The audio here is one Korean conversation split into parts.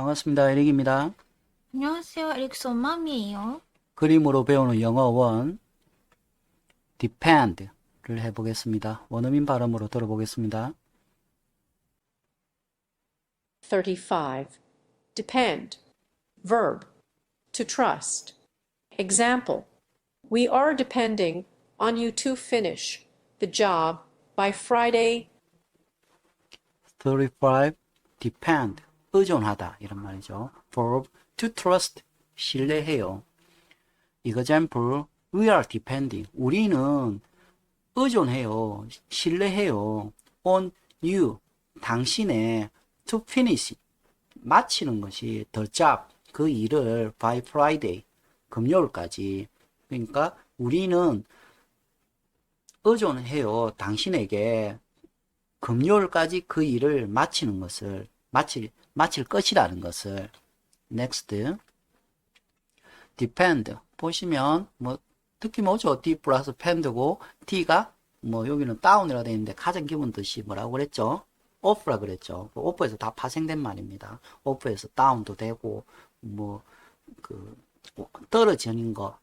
반갑습니다. 에릭입니다. 안녕하세요. 에릭슨 맘이에요. 그림으로 배우는 영어 원 depend를 해보겠습니다. 원어민 발음으로 들어보겠습니다. 35. Depend. Verb. To trust. Example. We are depending on you to finish the job by Friday. 35. depend. 의존하다. 이런 말이죠. verb to trust. 신뢰해요. example. we are depending. 우리는 의존해요. 신뢰해요. on you. 당신의 to finish. 마치는 것이 the job. 그 일을 by Friday. 금요일까지. 그러니까 우리는 의존해요. 당신에게 금요일까지 그 일을 마치는 것을 마칠 마칠 것이라는 것을 next depend 보시면 뭐 듣기 뭐죠? D 플러스 pend고 T가 뭐 여기는 다운이라 되어 있는데 가장 기본 뜻이 뭐라고 그랬죠? off라 그랬죠. off에서 다 파생된 말입니다. off에서 다운도 되고 뭐 그 떨어지는 거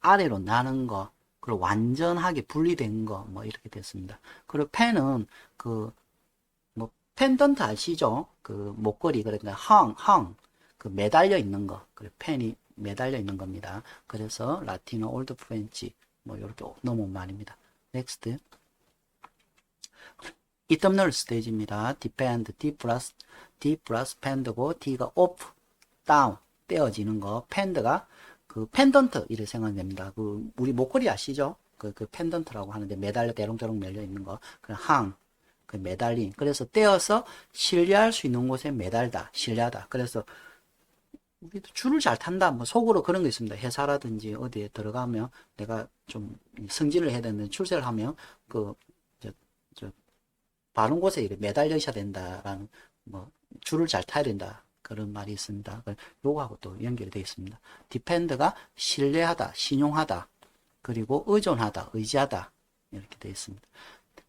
아래로 나는 거 그리고 완전하게 분리된 거 뭐 이렇게 됐습니다. 그리고 펜은 그뭐 펜던트 아시죠? 그 목걸이 그러니까 헝, 헝, 그 매달려 있는 거. 그래 펜이 매달려 있는 겁니다. 그래서 라틴어, 올드 프렌치 뭐 이렇게 넘어온 말입니다. 넥스트. 이텀널 스테이지입니다. depend, d 플러스 d 플러스 pend고 d가 off, down 떼어지는 거, pend가 그 펜던트 이렇게 생각하면 됩니다. 그 우리 목걸이 아시죠? 그, 그 펜던트라고 하는데 매달려 대롱대롱 매려 있는 거. 그 항, 그 매달린. 그래서 떼어서 신뢰할 수 있는 곳에 매달다, 신뢰하다. 그래서 우리도 줄을 잘 탄다. 뭐 속으로 그런 게 있습니다. 회사라든지 어디에 들어가면 내가 좀 승진을 해야 되는데 출세를 하면 그, 저, 저, 바른 곳에 이렇게 매달려 있어야 된다라는 뭐 줄을 잘 타야 된다. 그런 말이 있습니다. 그 요거하고 또 연결이 되어 있습니다. depend가 신뢰하다, 신용하다, 그리고 의존하다, 의지하다 이렇게 되어 있습니다.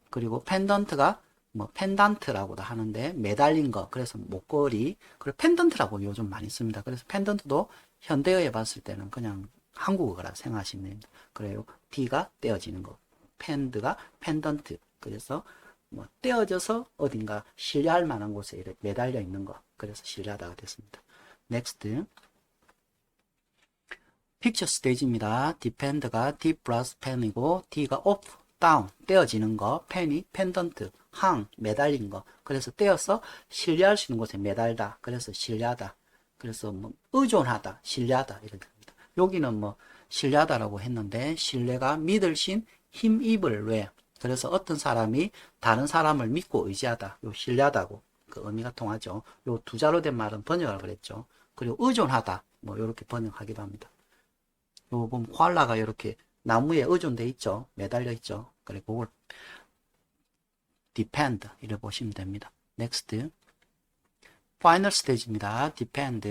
그리고 펜던트가 뭐 펜단트라고도 하는데 매달린 거, 그래서 목걸이, 그리고 펜던트라고 요즘 많이 씁니다. 그래서 펜던트도 현대어에 봤을 때는 그냥 한국어라 생각하시면 됩니다. 그래요. D가 떼어지는 거, 펜드가 펜던트, 그래서 뭐 떼어져서 어딘가 신뢰할 만한 곳에 이렇게 매달려 있는 거. 그래서 신뢰하다가 됐습니다. 넥스트. 픽처 스테이지입니다. depend가 D 플러스 펜이고 D가 down, 떼어지는 거, 펜이 펜던트, 항, 매달린 거. 그래서 떼어서 신뢰할 수 있는 곳에 매달다. 그래서 신뢰하다. 그래서 뭐 의존하다, 신뢰하다 이렇게 됩니다. 여기는 뭐 신뢰하다라고 했는데 신뢰가 믿을 신, 힘입을 왜? 그래서 어떤 사람이 다른 사람을 믿고 의지하다. 요 신뢰하다고 그 의미가 통하죠. 요 두 자로 된 말은 번역을 그랬죠. 그리고 의존하다. 뭐 이렇게 번역하기도 합니다. 요 보면 코알라가 이렇게 나무에 의존돼 있죠. 매달려 있죠. 그래 그걸 depend 이래 보시면 됩니다. next final stage입니다. depend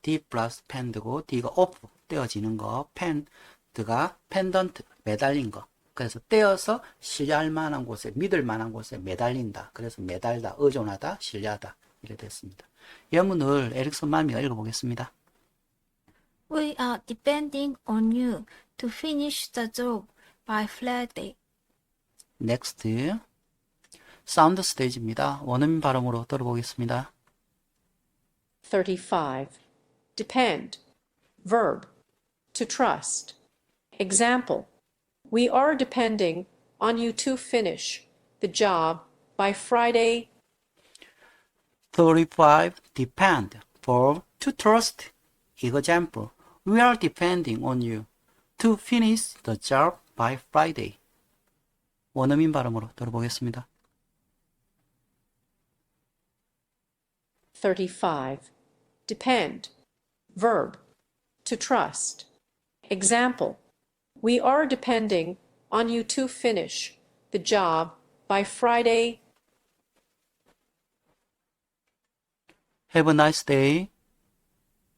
d 플러스 pend고 d가 off 떼어지는 거 pend가 pendant 매달린 거 그래서 떼어서 신뢰할 만한 곳에 믿을 만한 곳에 매달린다. 그래서 매달다, 의존하다, 신뢰하다 이래 됐습니다. 예문을 에릭슨 마미가 읽어보겠습니다. We are depending on you to finish the job by Friday. next 사운드 스테이지입니다. 원어민 발음으로 들어보겠습니다. 35. Depend. Verb. To trust. Example. We are depending on you to finish the job by Friday. 35 depend for to trust example we are depending on you to finish the job by Friday 원어민 발음으로 들어보겠습니다. 35. Depend. Verb. To trust. Example. We are depending on you to finish the job by Friday. Have a nice day.